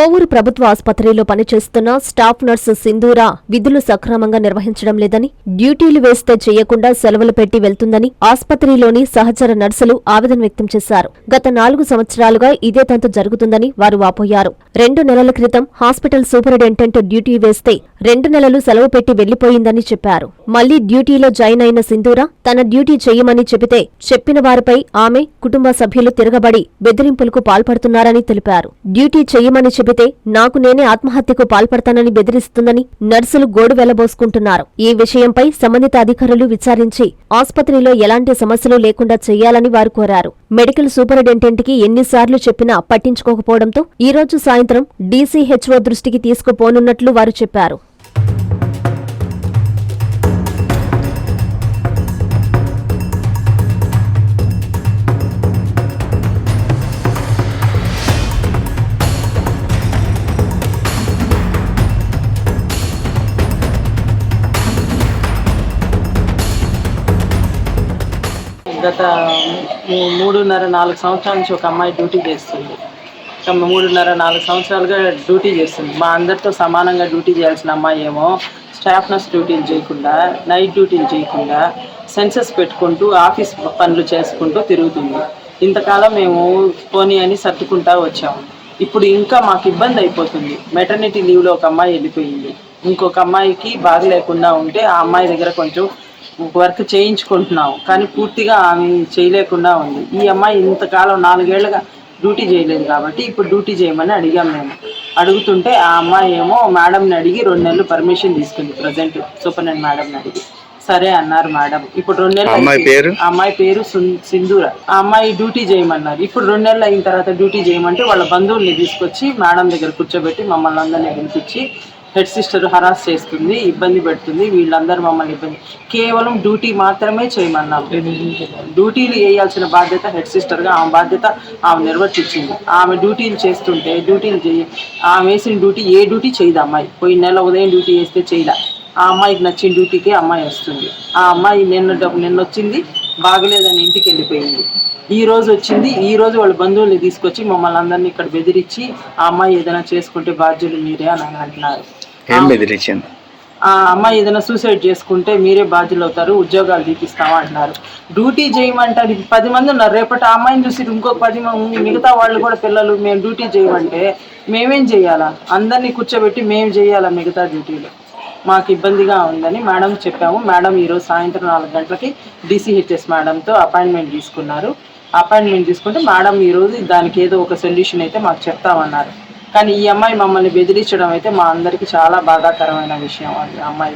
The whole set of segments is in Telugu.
కోవూరు ప్రభుత్వ ఆసుపత్రిలో పనిచేస్తున్న స్టాఫ్ నర్సు సింధూరా విధులు సక్రమంగా నిర్వహించడం లేదని డ్యూటీలు వేస్తే చేయకుండా సెలవులు పెట్టి వెళ్తుందని ఆసుపత్రిలోని సహచర నర్సులు ఆవేదన వ్యక్తం చేశారు. గత నాలుగు సంవత్సరాలుగా ఇదే తంతు జరుగుతుందని వారు వాపోయారు. రెండు నెలల క్రితం హాస్పిటల్ సూపరింటెండెంట్ డ్యూటీ వేస్తే రెండు నెలలు సెలవు పెట్టి వెళ్ళిపోయిందని చెప్పారు. మళ్ళీ డ్యూటీలో జాయిన్ అయిన సింధూర తన డ్యూటీ చేయమని చెబితే చెప్పిన వారిపై ఆమె కుటుంబ సభ్యులు తిరగబడి బెదిరింపులకు పాల్పడుతున్నారని తెలిపారు. డ్యూటీ చేయమని చెబితే నాకు నేనే ఆత్మహత్యకు పాల్పడతానని బెదిరిస్తుందని నర్సులు గోడు వెళ్ళబోసుకుంటున్నారు ఈ విషయంపై సంబంధిత అధికారులు విచారించి ఆసుపత్రిలో ఎలాంటి సమస్యలు లేకుండా చేయాలని వారు కోరారు. మెడికల్ సూపరింటెంట్కి ఎన్నిసార్లు చెప్పినా పట్టించుకోకపోవడంతో ఈ రోజు సాయంత్రం డీసీహెచ్ఓ దృష్టికి తీసుకుపోనున్నట్లు వారు చెప్పారు. గత మూ- మూడున్నర నాలుగు సంవత్సరాల నుంచి ఒక అమ్మాయి డ్యూటీ చేస్తుంది. మూడున్నర నాలుగు సంవత్సరాలుగా డ్యూటీ చేస్తుంది. మా అందరితో సమానంగా డ్యూటీ చేయాల్సిన అమ్మాయి ఏమో స్టాఫ్ నర్స్ డ్యూటీలు చేయకుండా నైట్ డ్యూటీలు చేయకుండా సెన్సెస్ పెట్టుకుంటూ ఆఫీస్ పనులు చేసుకుంటూ తిరుగుతుంది. ఇంతకాలం మేము పోనీ అని సర్దుకుంటా వచ్చాము ఇప్పుడు ఇంకా మాకు ఇబ్బంది అయిపోతుంది. మెటర్నిటీ లీవ్లో ఒక అమ్మాయి వెళ్ళిపోయింది. ఇంకొక అమ్మాయికి బాగలేకుండా ఉంటే ఆ అమ్మాయి దగ్గర కొంచెం వర్క్ చేయించుకుంటున్నాం కానీ పూర్తిగా ఆమె చేయలేకుండా ఉంది. ఈ అమ్మాయి ఇంతకాలం నాలుగేళ్ళుగా డ్యూటీ చేయలేదు కాబట్టి ఇప్పుడు డ్యూటీ చేయమని అడిగాం మేము. అడుగుతుంటే ఆ అమ్మాయి ఏమో మేడంని అడిగి రెండు నెలలు పర్మిషన్ తీసుకుంది ప్రజెంట్. సూపరింటెండెంట్ మేడంని అడిగి. సరే అన్నారు మేడం. ఇప్పుడు రెండు నెలలు అమ్మాయి అయిపోయింది. పేరు? ఆ అమ్మాయి పేరు సింధూర. ఆ అమ్మాయి డ్యూటీ చేయమన్నారు. ఇప్పుడు రెండు నెలలు అయిన తర్వాత డ్యూటీ చేయమంటే వాళ్ళ బంధువుల్ని తీసుకొచ్చి మేడం దగ్గర కూర్చోబెట్టి మమ్మల్ని అందరినీ పిలిపించి హెడ్ సిస్టర్ హరాస్ చేస్తుంది ఇబ్బంది పెడుతుంది వీళ్ళందరూ మమ్మల్ని ఇబ్బంది. కేవలం డ్యూటీ మాత్రమే చేయమన్నాం. డ్యూటీలు వేయాల్సిన బాధ్యత హెడ్ సిస్టర్గా ఆమె బాధ్యత ఆమె నిర్వర్తించింది. ఆమె డ్యూటీలు చేస్తుంటే డ్యూటీలు చేయి ఆమె వేసిన డ్యూటీ ఏ డ్యూటీ చేయదు అమ్మాయి? పోయిన నెల ఉదయం డ్యూటీ వేస్తే చేయలే ఆ అమ్మాయికి నచ్చిన డ్యూటీకి అమ్మాయి వస్తుంది. ఆ అమ్మాయి నిన్న డబ్బు నిన్న వచ్చింది బాగలేదని ఇంటికి వెళ్ళిపోయింది. ఈ రోజు వచ్చింది ఈ రోజు వాళ్ళ బంధువుల్ని తీసుకొచ్చి మమ్మల్ని అందరినీ ఇక్కడ బెదిరించి ఆ అమ్మాయి ఏదైనా చేసుకుంటే బాధ్యులు మీరే అని అంటున్నారు. ఏం బెదిరించింది. ఆ అమ్మాయి ఏదైనా సూసైడ్ చేసుకుంటే మీరే బాధ్యులు అవుతారు ఉద్యోగాలు తీపిస్తాం అంటున్నారు. డ్యూటీ చేయమంటారు పది మంది ఉన్నారు. రేపటి ఆ అమ్మాయిని చూసి ఇంకొక పది మంది మిగతా వాళ్ళు కూడా పిల్లలు మేము డ్యూటీ చేయమంటే మేమేం చేయాలా? అందరినీ కూర్చోబెట్టి మేము చేయాలా మిగతా డ్యూటీలు? మాకు ఇబ్బందిగా ఉందని మేడం చెప్పాము. మేడం ఈరోజు సాయంత్రం నాలుగు గంటలకి డిసిహెచ్ఎస్ మేడంతో అపాయింట్మెంట్ తీసుకున్నారు. అపాయింట్మెంట్ తీసుకుంటే మేడం ఈరోజు దానికి ఏదో ఒక సొల్యూషన్ అయితే మాకు చెప్తామన్నారు. కానీ ఈ అమ్మాయి మమ్మల్ని బెదిరించడం అయితే మా అందరికీ చాలా బాధాకరమైన విషయం అది అమ్మాయి.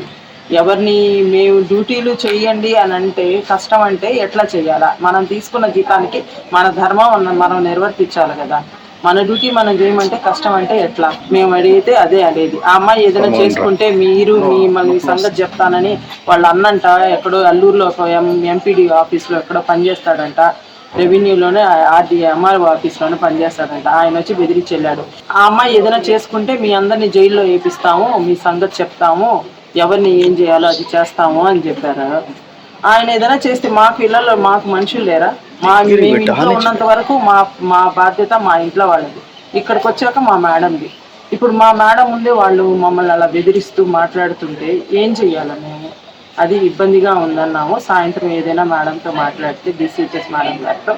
ఎవరిని మేము డ్యూటీలు చేయండి అని అంటే కష్టం అంటే ఎట్లా చేయాలా? మనం తీసుకున్న జీతానికి మన ధర్మం మన- నిర్వర్తించాలి కదా. మన డ్యూటీ మనం చేయమంటే కష్టం అంటే ఎట్లా? మేము అడిగితే అదే అనేది. ఆ అమ్మాయి ఏదైనా చేసుకుంటే మీరు మీ మీ సంగతి చెప్తానని వాళ్ళ అన్నంట ఎక్కడో అల్లూరులో ఒక ఎం ఎంపీడీ ఆఫీస్లో ఎక్కడో పనిచేస్తాడంట. రెవెన్యూలోనే ఆర్డీ ఎంఆర్ఓ ఆఫీస్లోనే పనిచేస్తాడంట. ఆయన వచ్చి బెదిరించి వెళ్ళాడు ఆ అమ్మాయి ఏదైనా చేసుకుంటే మీ అందరినీ జైల్లో వేపిస్తాము మీ సంగతి చెప్తాము ఎవరిని ఏం చేయాలో అది చేస్తాము అని చెప్పారు. ఆయన ఏదైనా చేస్తే మా పిల్లలు మాకు మనుషులు లేరా? మా మేము ఇంట్లో ఉన్నంత వరకు మా మా బాధ్యత మా ఇంట్లో వాళ్ళది. ఇక్కడికి వచ్చాక మా మేడంది. ఇప్పుడు మా మేడం ముందే వాళ్ళు మమ్మల్ని అలా బెదిరిస్తూ మాట్లాడుతుంటే ఏం చెయ్యాలి మేము? అది ఇబ్బందిగా ఉందన్నాము. సాయంత్రం ఏదైనా మేడంతో మాట్లాడితే డిసిహెచ్ఎస్ మేడం గారితో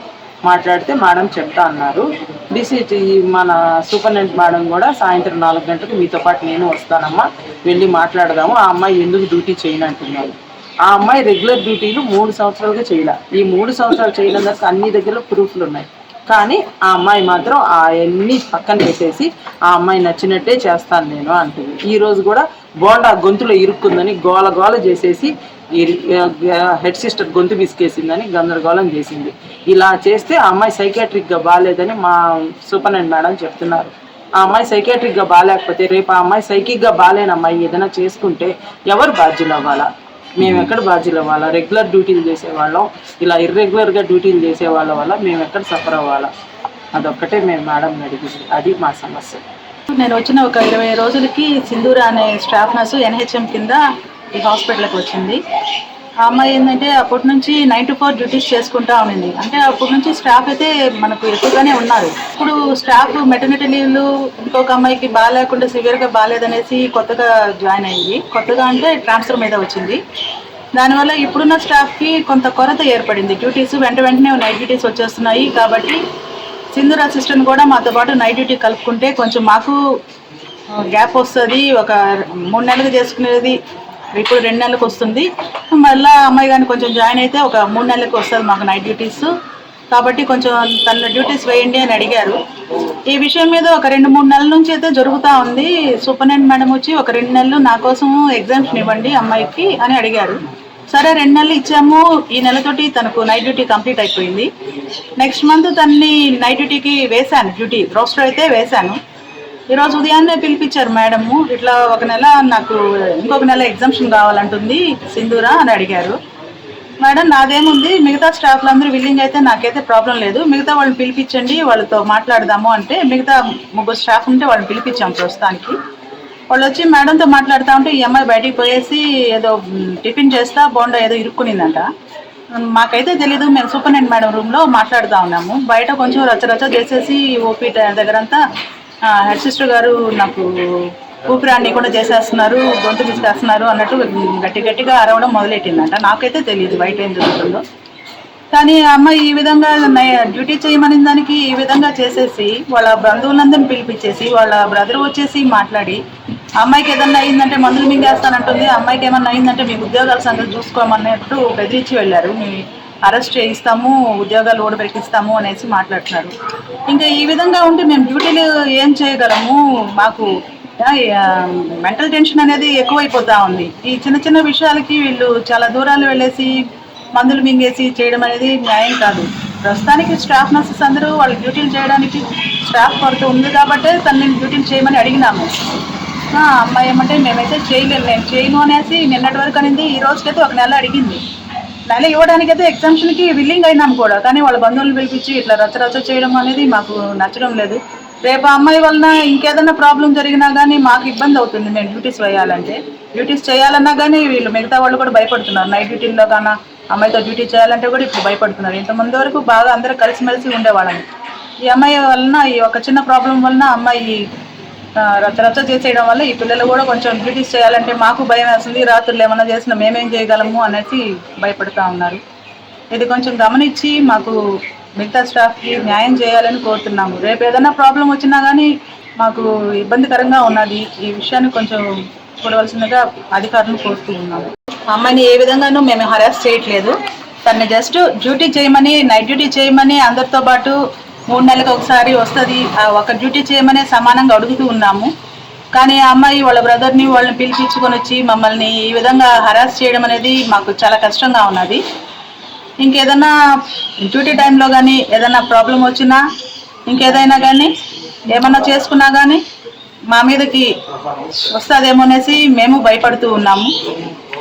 మాట్లాడితే మేడం చెప్తా అన్నారు. డిసిహెచ్ మన సూపరింటెండెంట్ మేడం కూడా సాయంత్రం నాలుగు గంటలకు మీతో పాటు నేను వస్తానమ్మా వెళ్ళి మాట్లాడదాము. ఆ అమ్మాయి ఎందుకు డ్యూటీ చేయనంటున్నాను ఆ అమ్మాయి రెగ్యులర్ డ్యూటీలు మూడు సంవత్సరాలుగా చేయలే. ఈ మూడు సంవత్సరాలు చేయడం దానికి అన్ని దగ్గర ప్రూఫ్లు ఉన్నాయి. కానీ ఆ అమ్మాయి మాత్రం అవన్నీ పక్కన పెట్టేసి ఆ అమ్మాయి నచ్చినట్టే చేస్తాను నేను అంటుంది. ఈరోజు కూడా బోండా గొంతులో ఇరుక్కుందని గోల గోల చేసేసి హెడ్ సిస్టర్ గొంతు విసికేసిందని గందరగోళం చేసింది. ఇలా చేస్తే ఆ అమ్మాయి సైకాట్రిక్గా బాగాలేదని మా సూపరింటెండెంట్ మేడం చెప్తున్నారు. ఆ అమ్మాయి సైకాట్రిక్గా బాగాలేకపోతే రేపు ఆ అమ్మాయి సైకిక్గా బాగాలేని అమ్మాయి ఏదైనా చేసుకుంటే ఎవరు బాధ్యులు అవ్వాలా? మేము ఎక్కడ బాధ్యులు అవ్వాలా? రెగ్యులర్ డ్యూటీలు చేసేవాళ్ళం ఇలా ఇర్రెగ్యులర్గా డ్యూటీలు చేసే వాళ్ళ వల్ల మేము ఎక్కడ సఫర్ అవ్వాలా? అదొక్కటే మేము మేడం అడిగింది. అది మా సమస్య. నేను వచ్చిన ఒక ఇరవై రోజులకి సింధూర అనే స్టాఫ్ నర్సు ఎన్హెచ్ఎం కింద ఈ హాస్పిటల్కి వచ్చింది. ఆ అమ్మాయి ఏంటంటే అప్పటి నుంచి నైన్ టు ఫోర్ డ్యూటీస్ చేసుకుంటా ఉండింది. అంటే అప్పటి నుంచి స్టాఫ్ అయితే మనకు ఎక్కువగానే ఉన్నారు. ఇప్పుడు స్టాఫ్ మెటర్నిటీ లీవ్లు ఇంకొక అమ్మాయికి బాగాలేకుండా సివియర్గా బాగాలేదనేసి కొత్తగా జాయిన్ అయ్యింది కొత్తగా అంటే ట్రాన్స్ఫర్ మీద వచ్చింది. దానివల్ల ఇప్పుడున్న స్టాఫ్కి కొంత కొరత ఏర్పడింది. డ్యూటీస్ వెంట వెంటనే నైట్ డ్యూటీస్ వచ్చేస్తున్నాయి కాబట్టి సింధూర్ అసిస్టెంట్ కూడా మాతో పాటు నైట్ డ్యూటీ కలుపుకుంటే కొంచెం మాకు గ్యాప్ వస్తుంది. ఒక మూడు నెలలకు చేసుకునేది ఇప్పుడు రెండు నెలలకు వస్తుంది. మళ్ళీ అమ్మాయి కానీ కొంచెం జాయిన్ అయితే ఒక మూడు నెలలకు వస్తుంది మాకు నైట్ డ్యూటీస్. కాబట్టి కొంచెం తన డ్యూటీస్ వేయండి అని అడిగారు. ఈ విషయం మీద ఒక రెండు మూడు నెలల నుంచి అయితే జరుగుతూ ఉంది. సూపరింటెండెంట్ మేడం వచ్చి ఒక రెండు నెలలు నా కోసం ఎగ్జామ్షన్ ఇవ్వండి అమ్మాయికి అని అడిగారు. సరే రెండు నెలలు ఇచ్చాము. ఈ నెలతోటి తనకు నైట్ డ్యూటీ కంప్లీట్ అయిపోయింది. నెక్స్ట్ మంత్ తన్ని నైట్ డ్యూటీకి వేశాను. డ్యూటీ రోస్టర్ అయితే వేశాను. ఈరోజు ఉదయాన్నే పిలిపించారు మేడము. ఇట్లా ఒక నెల నాకు ఇంకొక నెల ఎగ్జామ్షన్ కావాలంటుంది సింధూరా అని అడిగారు. మేడం నాదేముంది? మిగతా స్టాఫ్లు అందరూ విల్లింగ్ అయితే నాకైతే ప్రాబ్లం లేదు. మిగతా వాళ్ళని పిలిపించండి వాళ్ళతో మాట్లాడదాము అంటే మిగతా ముగ్గురు స్టాఫ్ ఉంటే వాళ్ళని పిలిపించాం ప్రస్తుతానికి. వాళ్ళు వచ్చి మేడంతో మాట్లాడుతూ ఉంటే ఈ అమ్మాయి బయటికి పోయేసి ఏదో టిఫిన్ చేస్తా బోండా ఏదో ఇరుక్కునిందంట. మాకైతే తెలీదు మేము సూపరింటెండెంట్ మేడం రూమ్లో మాట్లాడుతూ ఉన్నాము. బయట కొంచెం రచ్చరచ్చ చేసేసి ఓపీ దగ్గరంతా హెడ్ సిస్టర్ గారు నాకు ఊపిరాన్ని కూడా చేసేస్తున్నారు గొంతు తీసుకేస్తున్నారు అన్నట్టు గట్టి గట్టిగా అరవడం మొదలెట్టిందంట. నాకైతే తెలియదు బయట ఏం జరుగుతుందో. కానీ అమ్మాయి ఈ విధంగా డ్యూటీ చేయమని దానికి ఈ విధంగా చేసేసి వాళ్ళ బంధువులందరిని పిలిపించేసి వాళ్ళ బ్రదర్ వచ్చేసి మాట్లాడి అమ్మాయికి ఏదన్నా అయిందంటే మందులు మింగేస్తానంటుంది. అమ్మాయికి ఏమన్నా అయిందంటే మీ ఉద్యోగాల సంగతి చూసుకోమన్నట్టు బెదిరించి వెళ్ళారు. మీ అరెస్ట్ చేయిస్తాము ఉద్యోగాలు ఓడబెట్టిస్తాము అనేసి మాట్లాడుతున్నారు. ఇంకా ఈ విధంగా ఉంటే మేము డ్యూటీలు ఏం చేయగలము? మాకు మెంటల్ టెన్షన్ అనేది ఎక్కువైపోతా ఉంది. ఈ చిన్న చిన్న విషయాలకి వీళ్ళు చాలా దూరాలు వెళ్ళేసి మందులు మింగేసి చేయడం అనేది న్యాయం కాదు. ప్రస్తుతానికి స్టాఫ్ నర్సెస్ అందరూ వాళ్ళ డ్యూటీలు చేయడానికి స్టాఫ్ కొరత ఉంది కాబట్టి తనని డ్యూటీలు చేయమని అడిగినాము. అమ్మాయి ఏమంటే మేమైతే చేయలేము నేను చేయను అనేసి నిన్నటి వరకు అనింది. ఈ రోజుకైతే ఒక నెల అడిగింది. నెల ఇవ్వడానికైతే ఎగ్జామ్షన్కి విల్లింగ్ అయినాం కూడా. కానీ వాళ్ళ బంధువులు పిలిపించి ఇట్లా రచ్చరచ్చ చేయడం అనేది మాకు నచ్చడం లేదు. రేపు అమ్మాయి వలన ఇంకేదైనా ప్రాబ్లం జరిగినా కానీ మాకు ఇబ్బంది అవుతుంది. మేము డ్యూటీస్ వేయాలంటే. డ్యూటీస్ చేయాలన్నా కానీ వీళ్ళు మిగతా వాళ్ళు కూడా భయపడుతున్నారు. నైట్ డ్యూటీల్లో కానీ అమ్మాయితో డ్యూటీ చేయాలంటే కూడా ఇప్పుడు భయపడుతున్నారు. ఇంతమంది వరకు బాగా అందరూ కలిసిమెలిసి ఉండేవాళ్ళని ఈ అమ్మాయి వలన ఈ ఒక చిన్న ప్రాబ్లం వలన అమ్మాయి ఆ, చేసేయడం వల్ల ఈ పిల్లలు కూడా కొంచెం డ్యూటీస్ చేయాలంటే మాకు భయం వేస్తుంది. రాత్రులు ఏమైనా చేసినా మేమేం చేయగలము అనేసి భయపడుతూ ఉన్నారు. ఇది కొంచెం గమనించి మాకు మిగతా స్టాఫ్కి న్యాయం చేయాలని కోరుతున్నాము. రేపు ఏదైనా ప్రాబ్లం వచ్చినా కానీ మాకు ఇబ్బందికరంగా ఉన్నది. ఈ విషయాన్ని కొంచెం చూడవలసిందిగా అధికారులను కోరుతూ ఉన్నాము. అమ్మాయిని ఏ విధంగానూ మేము హరాస్ చేయట్లేదు. తను జస్ట్ డ్యూటీ చేయమని నైట్ డ్యూటీ చేయమని అందరితో పాటు మూడు నెలలకు ఒకసారి వస్తుంది. ఒక డ్యూటీ చేయమనే సమానంగా అడుగుతూ ఉన్నాము. కానీ ఆ అమ్మాయి వాళ్ళ బ్రదర్ని వాళ్ళని పిలిపించుకొని వచ్చి మమ్మల్ని ఈ విధంగా హరాస్ చేయడం అనేది మాకు చాలా కష్టంగా ఉన్నది. ఇంకేదన్నా డ్యూటీ టైంలో కానీ ఏదైనా ప్రాబ్లం వచ్చినా ఇంకేదైనా కానీ ఏమన్నా చేసుకున్నా కానీ మా మీదకి వస్తుందేమో అనేసి మేము భయపడుతూ ఉన్నాము.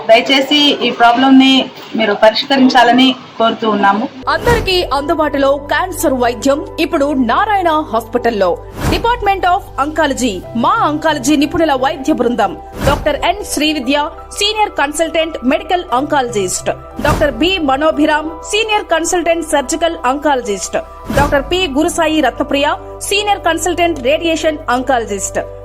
దయచేసి ఈ ప్రాబ్లంని మీరు పరిష్కరించాలని కోరుతూ ఉన్నాము. అందరికీ అందుబాటులో క్యాన్సర్ వైద్యం ఇప్పుడు నారాయణ హాస్పిటల్లో. డిపార్ట్మెంట్ ఆఫ్ అంకాలజీ మా అంకాలజీ నిపుణుల వైద్య బృందం. Doctor N Srividya senior consultant medical oncologist. Doctor B Manobhiram senior consultant surgical oncologist. Doctor P Gurusai Ratnapriya senior consultant radiation oncologist.